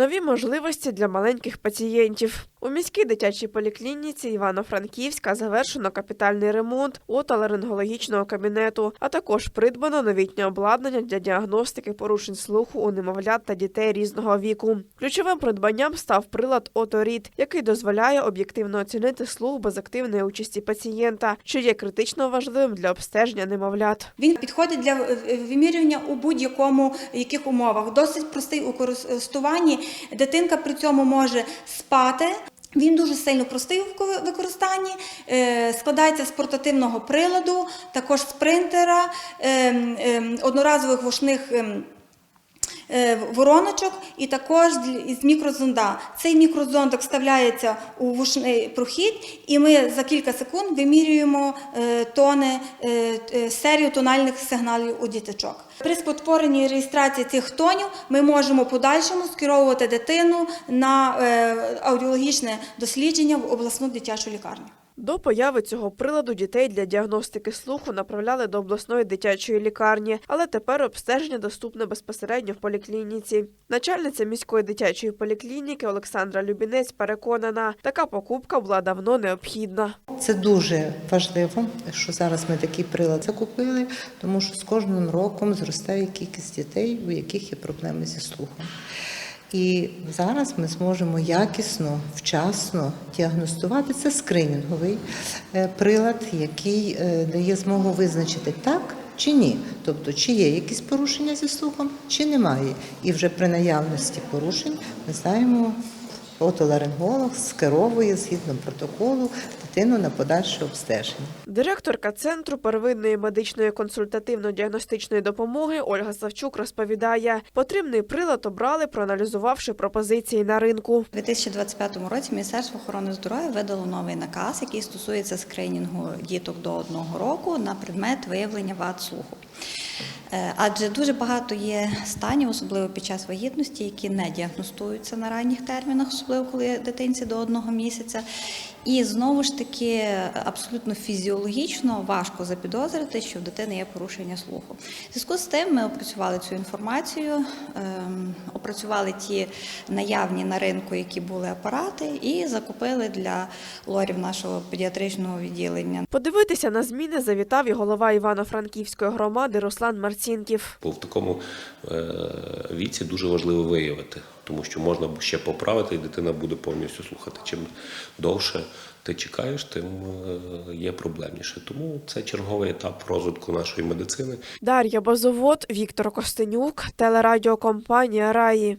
Нові можливості для маленьких пацієнтів. У міській дитячій поліклініці Івано-Франківська завершено капітальний ремонт отоларингологічного кабінету, а також придбано новітнє обладнання для діагностики порушень слуху у немовлят та дітей різного віку. Ключовим придбанням став прилад Оторід, який дозволяє об'єктивно оцінити слух без активної участі пацієнта, що є критично важливим для обстеження немовлят. Він підходить для вимірювання у будь-якому яких умовах. Досить простий у користуванні. Дитинка при цьому може спати. Він дуже сильно простий в ко- використанні, е, складається з портативного приладу, також з принтера, ем, ем, одноразових вушних. Е, вороночок і також із мікрозонда. Цей мікрозондик вставляється у вушний прохід, і ми за кілька секунд вимірюємо е, тони, е, серію тональних сигналів у діточок. При спотворенні реєстрації цих тонів ми можемо подальшому скеровувати дитину на аудіологічне дослідження в обласну дитячу лікарню. До появи цього приладу дітей для діагностики слуху направляли до обласної дитячої лікарні, але тепер обстеження доступне безпосередньо в поліклініці. Начальниця міської дитячої поліклініки Олександра Любінець переконана, така покупка була давно необхідна. Це дуже важливо, що зараз ми такий прилад закупили, тому що з кожним роком зростає кількість дітей, у яких є проблеми зі слухом. І зараз ми зможемо якісно, вчасно діагностувати. Це скринінговий е, прилад, який е, дає змогу визначити так чи ні. Тобто, чи є якісь порушення зі слухом, чи немає. І вже при наявності порушень ми знаємо, отоларинголог скеровує згідно протоколу дитину на подальше обстеження. Директорка центру первинної медичної консультативно-діагностичної допомоги Ольга Савчук розповідає, потрібний прилад обрали, проаналізувавши пропозиції на ринку. У 2025 році Міністерство охорони здоров'я видало новий наказ, який стосується скринінгу діток до одного року на предмет виявлення вад слуху. Е, Адже дуже багато є станів, особливо під час вагітності, які не діагностуються на ранніх термінах, особливо коли дитинці до одного місяця. І знову ж таки абсолютно фізіологічно важко запідозрити, що в дитини є порушення слуху. В зв'язку з тим ми опрацювали цю інформацію, ем, опрацювали ті наявні на ринку, які були апарати, і закупили для лорів нашого педіатричного відділення. Подивитися на зміни завітав і голова Івано-Франківської громади Руслан Марцінків. Бо в такому е, віці дуже важливо виявити, тому що можна ще поправити, і дитина буде повністю слухати. Чим довше ти чекаєш, тим е, є проблемніше. Тому це черговий етап розвитку нашої медицини. Дар'я Базовод, Віктор Костенюк, телерадіокомпанія Раї.